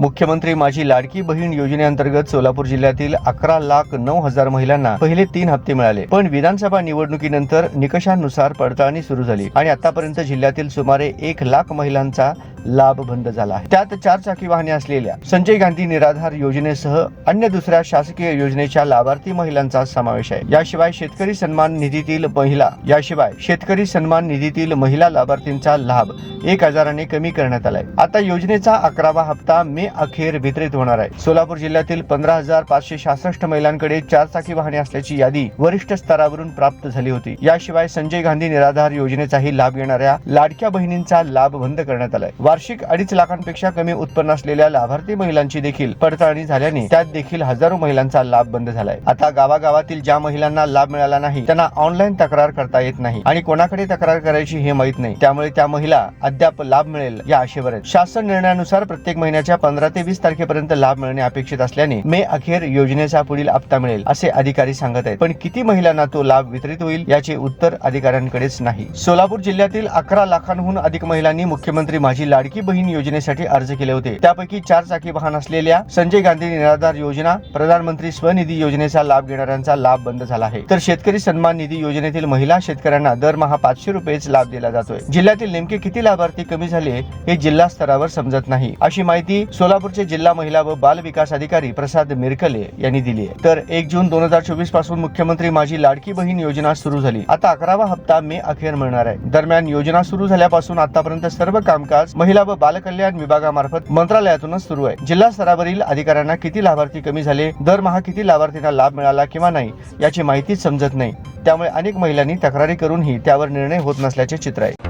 मुख्यमंत्री माझी लाडकी बहीण योजनेअंतर्गत सोलापूर जिल्ह्यातील अकरा लाख नऊ हजार महिलांना पहिले तीन हप्ते मिळाले. पण विधानसभा निवडणुकीनंतर निकषांनुसार पडताळणी सुरू झाली आणि आतापर्यंत जिल्ह्यातील सुमारे एक लाख महिलांचा लाभ बंद झाला आहे. त्यात चार चाकी वाहने असलेल्या संजय गांधी निराधार योजनेसह अन्य दुसऱ्या शासकीय योजनेच्या लाभार्थी महिलांचा समावेश आहे. याशिवाय शेतकरी सन्मान निधीतील महिला याशिवाय शेतकरी सन्मान निधीतील महिला लाभार्थींचा लाभ एक हजाराने कमी करण्यात आलाय. आता योजनेचा अकरावा हप्ता मे अखेर वितरित होणार आहे. सोलापूर जिल्ह्यातील पंधरा हजार पाचशे सहासष्ट महिलांकडे चार चाकी वाहने असल्याची यादी वरिष्ठ स्तरावरून प्राप्त झाली होती. याशिवाय संजय गांधी निराधार योजनेचाही लाभ घेणाऱ्या लाडक्या बहिणींचा लाभ बंद करण्यात आलाय. वार्षिक अडीच लाखांपेक्षा कमी उत्पन्न असलेल्या लाभार्थी महिलांची देखील पडताळणी झाल्याने त्यात देखील हजारो महिलांचा लाभ बंद झालाय. आता गावागावातील ज्या महिलांना लाभ मिळाला नाही त्यांना ऑनलाईन तक्रार करता येत नाही आणि कोणाकडे तक्रार करायची हे माहीत नाही. त्यामुळे त्या महिला अद्याप लाभ मिळेल या आशेवर शासन निर्णयानुसार प्रत्येक महिन्याच्या पंधरा ते वीस तारखेपर्यंत लाभ मिळणे अपेक्षित असल्याने मे अखेर योजनेचा पुढील हप्ता मिळेल असे अधिकारी सांगत आहेत. पण किती महिलांना तो लाभ वितरित होईल याचे उत्तर अधिकाऱ्यांकडेच नाही. सोलापूर जिल्ह्यातील अकरा लाखांहून अधिक महिलांनी मुख्यमंत्री माझी लाडकी बहीण योजनेसाठी अर्ज केले होते. त्यापैकी चार चाकी वाहन असलेल्या संजय गांधी निराधार योजना प्रधानमंत्री स्वनिधी योजनेचा लाभ घेणाऱ्यांचा लाभ बंद झाला आहे. तर शेतकरी सन्मान निधी योजनेतील महिला शेतकऱ्यांना दरमहा पाचशे रुपयेच लाभ दिला जातोय. जिल्ह्यातील नेमके किती लाभार्थी कमी झाले हे जिल्हा स्तरावर समजत नाही. अशी माहिती सोलापूरचे जिल्हा महिला व बाल विकास अधिकारी प्रसाद मिरकले यांनी दिली आहे. तर एक जून दोन हजार चोवीसपासून मुख्यमंत्री माझी लाडकी बहीण योजना सुरू झाली. आता अकरावा हप्ता मे अखेर मिळणार आहे. दरम्यान योजना सुरू झाल्यापासून आतापर्यंत सर्व कामकाज महिला व बालकल्याण विभागामार्फत मंत्रालयातूनच सुरू आहे. जिल्हा स्तरावरील अधिकाऱ्यांना किती लाभार्थी कमी झाले दरमहा किती लाभार्थींना लाभ मिळाला किंवा नाही याची माहितीच समजत नाही. त्यामुळे अनेक महिलांनी तक्रारी करूनही त्यावर निर्णय होत नसल्याचे चित्र आहे.